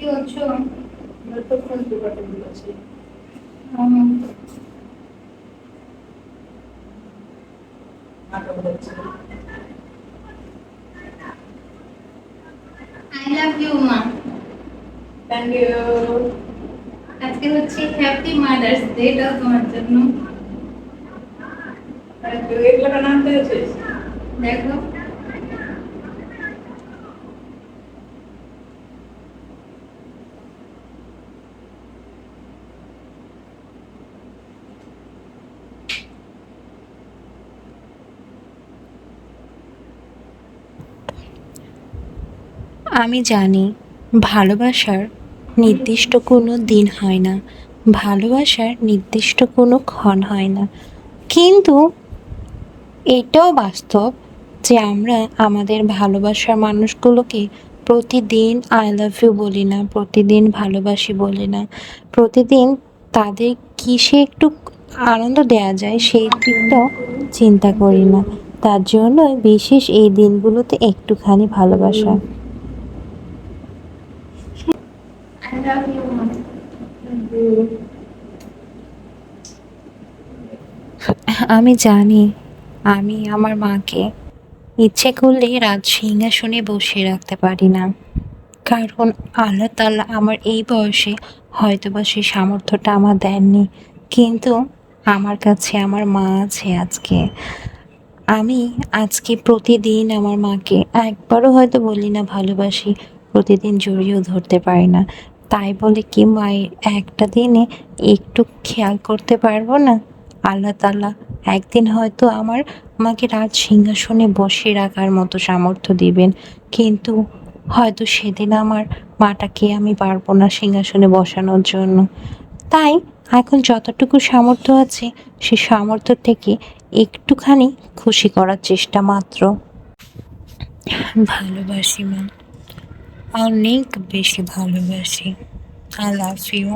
কি করছ আমরা তো ফোন দুপাটে বলেছি নাটক হচ্ছে আই লাভ ইউ মা থ্যাংক ইউ আজকে হচ্ছে হ্যাপি মাদার্স ডে এটাও তোমার জন্য। থ্যাংক ইউ এগুলো কেন আনতে হয়েছিস দেখো। আমি জানি, ভালোবাসার নির্দিষ্ট কোনো দিন হয় না, ভালোবাসার নির্দিষ্ট কোনো ক্ষণ হয় না। কিন্তু এটাও বাস্তব যে আমরা আমাদের ভালোবাসার মানুষগুলোকে প্রতিদিন আই লাভ ইউ বলি না, প্রতিদিন ভালোবাসি বলি না, প্রতিদিন তাদের কিসে একটু আনন্দ দেওয়া যায় সেই দিকটাও চিন্তা করি না। তার জন্য বিশেষ এই দিনগুলোতে একটুখানি ভালোবাসা। মা আমি জানি, আমি আমার মাকে ইচ্ছে করলে রাজ সিংহাসনে বসিয়ে রাখতে পারি না। কারণ আল্লাহ তাল্লাহ আমার এই বয়সে হয়তো বা সেই সামর্থ্যটা আমার দেননি। কিন্তু আমার কাছে আমার মা আছে আজকে। আমি আজকে প্রতিদিন আমার মাকে একবারও হয়তো বলি না ভালোবাসি, প্রতিদিন জড়িয়েও ধরতে পারি না। তাই বলে কি মায়ের একটা দিনে একটু খেয়াল করতে পারব না? আল্লাহ তাল্লাহ একদিন হয়তো আমার মাকে রাজ সিংহাসনে বসিয়ে রাখার মতো সামর্থ্য দিবেন। কিন্তু হয়তো সেদিন আমার মাটাকে আমি পারব না সিংহাসনে বসানোর জন্য। তাই এখন যতটুকু সামর্থ্য আছে, সে সামর্থ্য থেকে একটুখানি খুশি করার চেষ্টা মাত্র। ভালোবাসি মা। অনেক বেশি ভালোবাসি। I love you